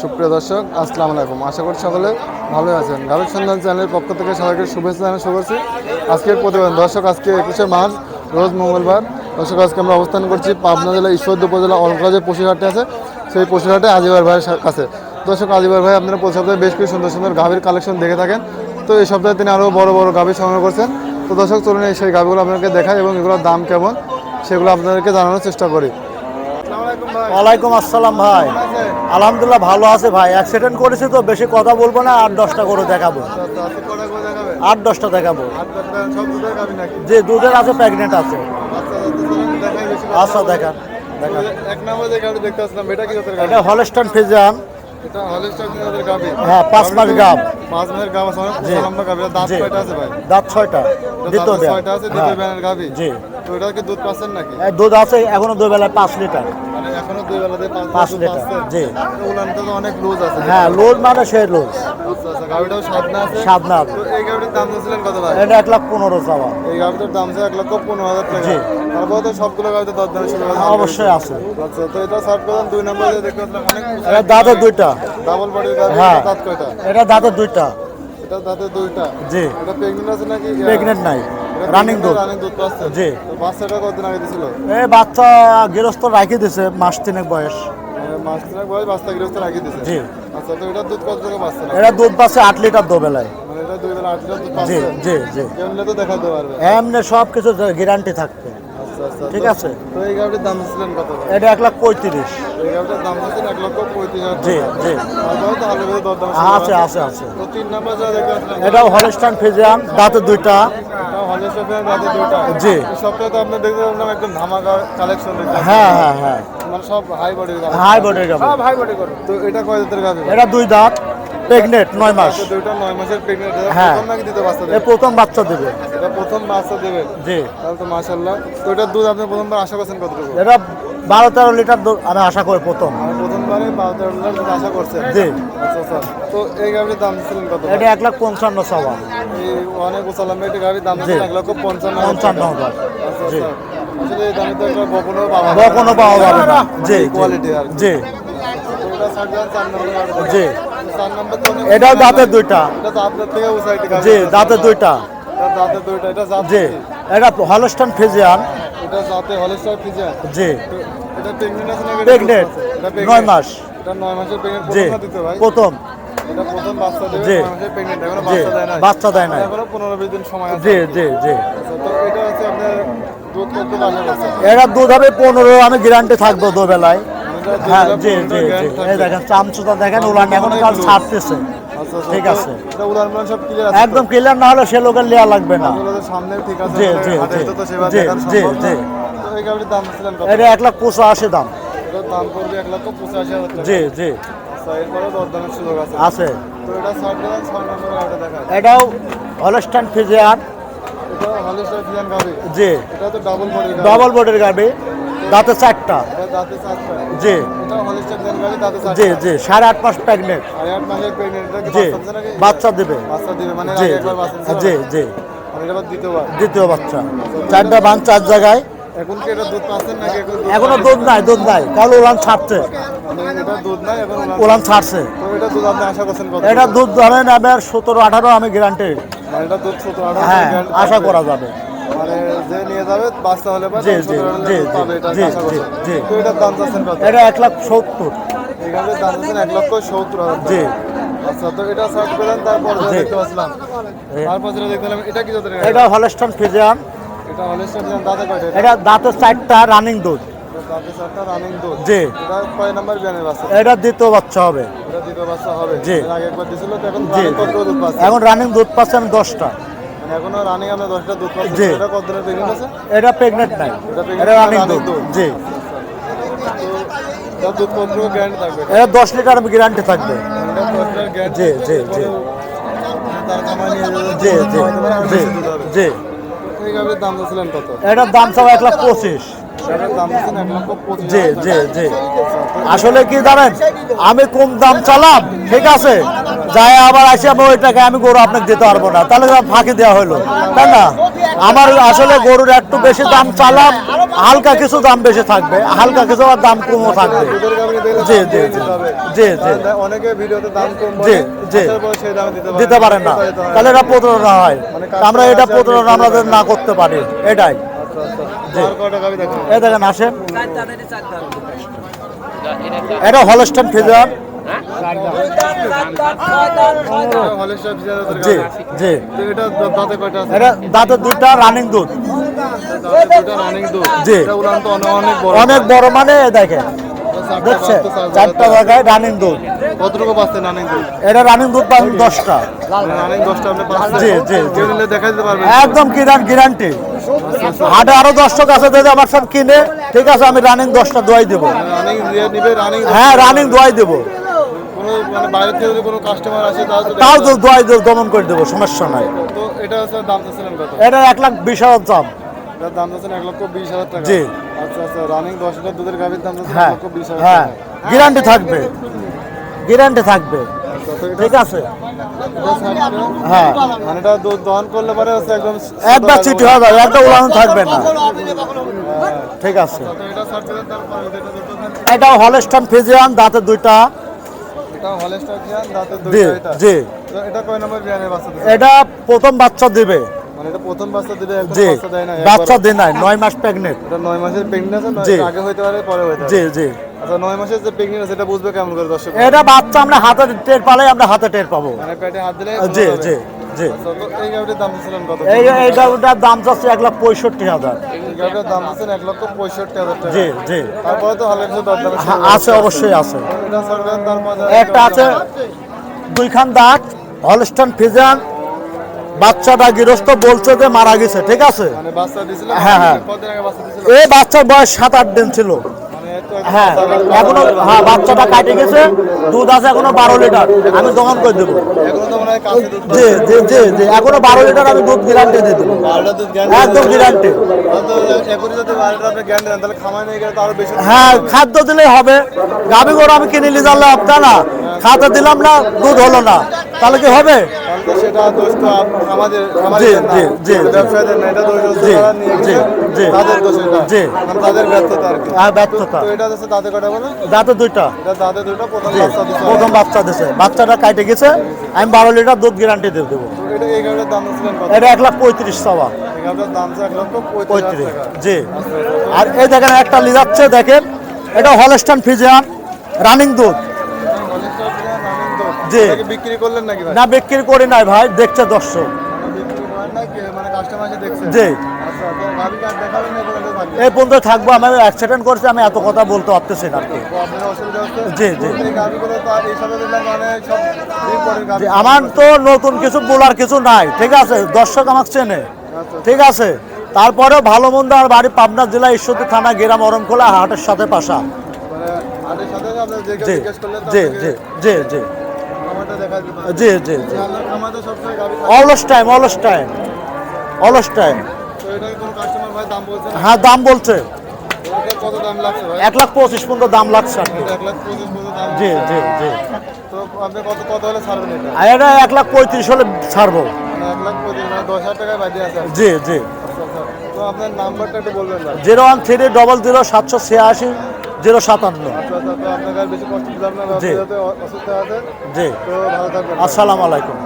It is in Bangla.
সুপ্রিয় দর্শক, আসসালামু আলাইকুম। আশা করি সকলে ভালো আছেন। গাভীর সন্ধান চ্যানেলের পক্ষ থেকে সবাইকে শুভেচ্ছা জানাই শুভ করছি। আজকের প্রতিবেদন, দর্শক, আজকে একুশে মার্চ, রোজ মঙ্গলবার। দর্শক, আজকে আমরা অবস্থান করছি পাবনা জেলা, ঈশ্বরদ উপজেলা অলকা যে পশুহাটে আছে। সেই পশুহাটে আজিবার ভাইয়ের কাছে। দর্শক, আজিবার ভাই, আপনারা প্রতি সপ্তাহে বেশ কিছু সুন্দর সুন্দর গাভীর কালেকশন দেখে থাকেন। তো এই সপ্তাহে তিনি আরও বড় বড় গাভী সংগ্রহ করছেন। তো দর্শক, চলুন এই সেই গাভীগুলো আপনাকে দেখায় এবং এগুলোর দাম কেমন, সেগুলো আপনাদেরকে জানানোর চেষ্টা করি। ওয়ালাইকুম আসসালাম ভাই। আলহামদুলিল্লাহ ভালো আছে ভাই। অ্যাক্সিডেন্ট করেছি তো বেশি কথা বলব না আট দশটা করে দেখাবো। আট দশটা দেখাবো। যে দুধের আছে প্রেগনেন্ট আছে। আচ্ছা দেখান আসলাম এটা হলস্টন হ্যাঁ পাঁচ মাস গাব। পাঁচ মাসের গাব আছে অনেক লম্বা গাবি দাঁত জি। আছে ভাই দাঁত ছয়টা। দ্বিতীয় ছয়টা আছে দ্বিতীয় হ্যাঁ। ব্যানের গাবি জি তো এটা কি দুধ পাচ্ছেন নাকি দুধ আছে এখনও দুই বেলায় পাঁচ লিটার। মানে এখনও দুই বেলা পাঁচ পাঁচ লিটার, জি। উলানটা তো অনেক লুজ আছে হ্যাঁ লোড মানে সে লোড আচ্ছা আচ্ছা সাদনা আছে। সাদনা আছে। এই গাবিটার দাম দিয়েছিলেন কত ভাই? এটা এক লাখ পনেরো চাওয়া। এই গাবিটার দাম আছে এক লক্ষ পনেরো হাজার টাকা। জি। তারপর তো সবগুলো দর দাম হ্যাঁ, অবশ্যই আছে। আচ্ছা তো এটা সার্ট করলাম দুই নম্বর দেখতে অনেক এটা দাঁতের দুইটা। ডাবল বডির গাবি হ্যাঁ। দাঁত কয়টা? এটা দাঁতের দুইটা। এটা দাঁতের দুইটা। জি। এটা প্রেগনেন্ট আছে নাকি? প্রেগনেন্ট নাই। রানিং দুধ রানিং দুধ পাচ্ছে জি। বাচ্চাটা কতদিন আগে দিছিল? এই বাচ্চা গৃহস্থ রাখি দিছে মাস তিনেক বয়স। মাস তিনেক বয়স বাচ্চা গৃহস্থ রাখি দিছে। জি। আচ্ছা তো এটা দুধ কত থেকে পাচ্ছে? এটা দুধ পাচ্ছে আট লিটার দোবেলায় মানে এটা দুই বেলা আট লিটার দুধ পাচ্ছে? জি জি। কেমনে তো দেখাতে পারবে এমনি সব কিছু গ্যারান্টি থাকবে। ঠিক আছে। তো এই গাড়ির দাম ছিলেন কত? এটা এক লাখ পঁয়ত্রিশ। এই গাড়িটার দাম হচ্ছে এক লক্ষ পঁয়ত্রিশ হাজার জি জি। তারপরে তো হালের দর দাম আছে আছে আছে। তো তিন নাম্বার যা দেখতে এটাও হলস্টান ফিজিয়ান দাঁতের দুইটা। জি। সপ্তাহে তো আপনি দেখতে একদম ধামাকা কালেকশন হ্যাঁ হ্যাঁ হ্যাঁ। মানে সব হাই বডির হাই বডির হাই বডি করে। তো এটা কয় এটা দুই দাঁত নয় মাস। দুইটা নয় মাসের প্রেগনেন্ট হ্যাঁ। প্রথম নাকি দিতে বাচ্চা দেবে? প্রথম বাচ্চা দেবে। এটা প্রথম বাচ্চা দেবে। জি। তাহলে তো মাশাল্লাহ তো এটার দুধ আপনি প্রথমবার আশা করছেন কতটুকু? এটা বারো তেরো লিটার দুধ আমি আশা করি প্রথম দুধ আশা করছেন। জি। আচ্ছা আচ্ছা। তো এই গাড়ির দাম ছিলেন কত? এটা এক লাখ পঞ্চান্ন চাওয়া এই অনেক উচালাম এই গাড়ির দাম জি। এক লক্ষ পঞ্চান্ন পঞ্চান্ন হাজার। আচ্ছা জি। আচ্ছা। আসলে এই দামে তো একটা বপনও পাওয়া বা কোনো পাওয়া যাবে না। জি কোয়ালিটি আর। জি। এটা। জি। এটাও দাঁতের দুইটা। এটা জি দাঁতের দুইটা। এটা দাঁতের দুইটা এটা জাত জি? এটা হলস্টান ফিজিয়ান। এটা জাতে হলেস্টার ফিজা জি। এটা আছে নাকি প্রেগনেন্ট। নয় মাস। এটা নয় মাসের প্রথম দিতে ভাই। প্রথম। এটা প্রথম বাচ্চা দেবে। নয় মাসের প্রেগনেন্ট। এখনও বাচ্চা দেয় না বাচ্চা দেয় না এখনও পনেরো বিশ দিন সময় আছে জি জি জি। আচ্ছা, তো এটা হচ্ছে আপনার দুধ কত আছে এরা দুধ হবে পনেরো আমি গ্যারান্টি থাকব দুবেলায় হ্যাঁ জি জি জি। এই দেখেন চামচুটা দেখেন উলান এখন ছাড়তেছে। ঠিক আছে। এটা উলান উলান সব একদম ক্লিয়ার না হলে সে লোকের লেয়া লাগবে না। সামনে ঠিক আছে জি, জি, জি, জি, জি, এটা এক লাখ পঁচাশি দাম। দাম পড়বে এক লক্ষ পঁচাশি হাজার জি জি। আচ্ছা, আছে। আছে। এটাও হলস্টান ফিজিয়ান জি। এটা তো ডাবল ডবল গাড়ি। এটা দাঁতে চারটা। জি। জি জি সাড়ে আট মাস প্রেগনেন্ট জি বাচ্চা দেবে। জি জি জি আবার দ্বিতীয় বাচ্চা। চারটা বান চার জায়গায়। এখন দুধ নাই দুধ নাই। কারণ উলান ছাড়ছে। মানে ছাড়ছে। এটা দুধ ধরেন এবার সতেরো আঠারো আমি গ্যারান্টি মানে হ্যাঁ আশা করা যাবে। মানে যে নিয়ে যাবে বাচ্চা হলে পরে জি, জি, জি, এটা জি, আশা জি, জি। তো এটার দাম চাচ্ছেন কত? এটা এক লাখ সত্তর। এই দাম চাচ্ছেন এক লক্ষ সত্তর হাজার জি। আচ্ছা তো এটা সার্চ করেন তারপর দেখতে পাচ্ছিলাম। তারপর যেটা দেখতে এটা কি জাতের এটা হলস্টন ফিজিয়ান। এটা হলে স্টেশন দাঁতে কয়টা এটা? এটা দাঁতের চারটা রানিং দুধ। দাঁতে চারটা রানিং দুধ। জি। এটা কয় নাম্বার বিয়ানের বাচ্চা? এটা দ্বিতীয় বাচ্চা হবে। এটা দ্বিতীয় বাচ্চা হবে। জি। এর আগে একবার দিছিল তো এখন রানিং দুধ পাচ্ছে? এখন রানিং দুধ পাচ্ছেন দশটা। মানে এখনও রানিং আমরা দশটা দুধ পাচ্ছি। জি। এটা কত দিনের প্রেগনেন্ট আছে? এটা প্রেগনেন্ট নাই। এটা রানিং দুধ। দুধ। জি। তো এটা দুধ কত গ্যারান্টি থাকবে। এটা দশ লিটার গ্যারান্টি থাকবে। এটা দশ লিটার গ্যারান্টি জি, জি, জি। তার কামাই নিয়ে যাবে। জি জি জি জি। এই দাম দিয়েছিলেন কত? এটার দাম এক লাখ পঁচিশ। জি জি জি। আসলে কি জানেন? আমি কম দাম চালাম ঠিক আছে। যায় আবার আসে আমি ওই টাকা আমি গরু আপনাকে দিতে পারব না। তাহলে ফাঁকি দেওয়া হলো তাই না? আমার আসলে গরুর একটু বেশি দাম চালাম হালকা কিছু দাম বেশি থাকবে হালকা কিছু আর দাম কমও থাকবে। জি, জি, জি। জি, জি। অনেকে ভিডিওতে দাম কম জি, জি। দিতে পারে পারেন না। তাহলে এটা প্রতারণা হয়। মানে আমরা এটা প্রতারণা আমাদের না করতে পারি। এটাই। আচ্ছা, আচ্ছা। দেখেন আসেন। এটা হলস্টান ফিজার জি জি। এটা দাঁতে আছে? রানিং দুধ। দাঁতে দুইটা রানিং দুধ। জি। এটা উলান তো অনেক অনেক বড় মানে দেখেন। দেখছে চারটা জায়গায়। রানিং দুধ। কতটুকু পাচ্ছেন রানিং দুধ? এটা রানিং দুধ পাবেন দশটা। রানিং দশটা আপনি পাচ্ছেন? জি, জি, জি। কেউ নিলে দেখা দিতে পারবেন। একদম কিনার গ্যারান্টি হাটে আরও দশটা কাছে দিলে আমার সব কিনে ঠিক আছে আমি রানিং দশটা দোয়াই দেবো। রানিং দিয়ে রানিং হ্যাঁ রানিং দোয়াই দেবো। কোনো মানে বাইরে থেকে যদি কোনো কাস্টমার আসে তাও তো তাও দেখা তো দোয়াই দমন করে দেবো সমস্যা নাই। তো এটা হচ্ছে দাম চাচ্ছিলেন কত? এটা এক লাখ বিশ হাজার দাম। এটার দাম চাচ্ছেন এক লক্ষ বিশ হাজার টাকা। জি। আচ্ছা আচ্ছা রানিং দশ লিটার দুধের গাভীর দাম চাচ্ছেন এক লক্ষ বিশ হাজার হ্যাঁ। গ্যারান্টি থাকবে। গ্যারান্টি থাকবে। আচ্ছা, তো এটা- ঠিক আছে? হ্যাঁ। এটা দুধ দহন করলে পরে একদম একবার চিঠি যাবে একটা উড়ানো থাকবে না। ঠিক আছে। এটা তারপরে এটা হলস্টান ফিজিয়ান দুইটা এটা হলেস্টার খিয়ান দাঁতের জি এটা। জি। তো এটা কয় নম্বর বিয়ানের বাচ্চা দিছে? এটা প্রথম বাচ্চা দিবে। মানে এটা প্রথম বাচ্চা দেয় নাই নয় মাস প্রেগনেন্ট এটা নয় মাসের প্রেগনেন্ট আছে আগে হইতে পারে পরে হইতে পারে। জি জি। আচ্ছা নয় মাসের যে প্রেগনেন্ট আছে এটা বুঝবে কেমন করে দর্শক? এটা বাচ্চা আমরা হাতে টের পালে আমরা হাতে টের পাবো। মানে পেটে হাত দিলে জি জি জি। আচ্ছা, এই গাড়িটার দাম দিচ্ছিলেন কত? এই দাম চাচ্ছে এক লাখ পঁয়ষট্টি হাজার। গাড়িটার দাম আছেন এক লক্ষ পঁয়ষট্টি হাজার টাকা। জি জি। তারপরে তো হালের হ্যাঁ, আছে অবশ্যই আছে। একটা আছে দুইখান দাঁত হলস্টান ফিজান বাচ্চাটা গৃহস্থ বলছে যে মারা গেছে ঠিক আছে? মানে হ্যাঁ, হ্যাঁ। এই বাচ্চার বয়স সাত আট দিন ছিল। হ্যাঁ এখনও হ্যাঁ বাচ্চাটা কাটে গেছে দুধ আছে এখনও বারো লিটার আমি দোকান করে দেবো। এখনও তো কাছে দুধ জি জি জি জি এখনও বারো লিটার আমি দুধ গ্যারান্টি দিয়ে দেবো। একদম গ্যারান্টি হ্যাঁ খাদ্য দিলেই হবে। গাভি গরু আমি কিনে নিয়ে জানলে না। খাদ্য দিলাম না দুধ হলো না। তাহলে কি হবে? সেটা দোষ তো আমাদের জি, জি, জি, জি। ব্যবসায়ীদের না এটা দোষ জি, জি, জি। তাদের দোষ এটা। জি। তাদের ব্যর্থতা আর কি। আর ব্যর্থতা। তো এটা হচ্ছে দাঁতে কটা বলে? দাঁতে দুইটা। এটা দাঁতে দুটো প্রথম বাচ্চা দিচ্ছে প্রথম বাচ্চা দিছে। বাচ্চাটা কাটে গেছে আমি বারো লিটার দুধ গ্যারান্টি দিয়ে দেবো। এটা এই গাড়ির দাম দিচ্ছিলেন কত? এটা এক লাখ পঁয়ত্রিশ চাওয়া। টাকা। জি। আর এই দেখেন একটা লিজাচ্ছে দেখেন। এটা হলস্টান ফিজিয়ান রানিং দুধ হলিস্টার ফ্রিজিয়ান রানিং দুধ। জি। বিক্রি করলেন নাকি না বিক্রি করি নাই ভাই দেখছে দর্শক। জি। এই পর্যন্ত থাকব আমি অ্যাক্সিডেন্ট করছি আমি এত কথা বলতে পারতেছি না জি, জি। আমার তো নতুন কিছু বলার কিছু নাই ঠিক আছে? দর্শক আমাকে চেনে ঠিক আছে? তারপরেও ভালো মন্দ আমার বাড়ি পাবনা জেলা ঈশ্বরদী থানা গেরাম অরণখোলা হাটের সাথে পাশা। মানে জি জি জি জি। জি জি অলস টাইম অলস টাইম অলস টাইম তো এটা কোনো কাস্টমার ভাই দাম বলছে হ্যাঁ দাম বলছে। কত দাম লাগছে এক লাখ পঁচিশ পর্যন্ত দাম লাগছে জি জি জি। তো আপনি কত কত হলে ছাড়বেন এটা? এক লাখ পঁয়ত্রিশ হলে ছাড়বো। মানে মানে জি জি। আচ্ছা আচ্ছা। তো আপনার নাম্বারটা একটু বলবেন ভাই। Zero one three double zero সাতশো ছিয়াশি। জিরো সাতান্ন। জি। আসসালামু আলাইকুম।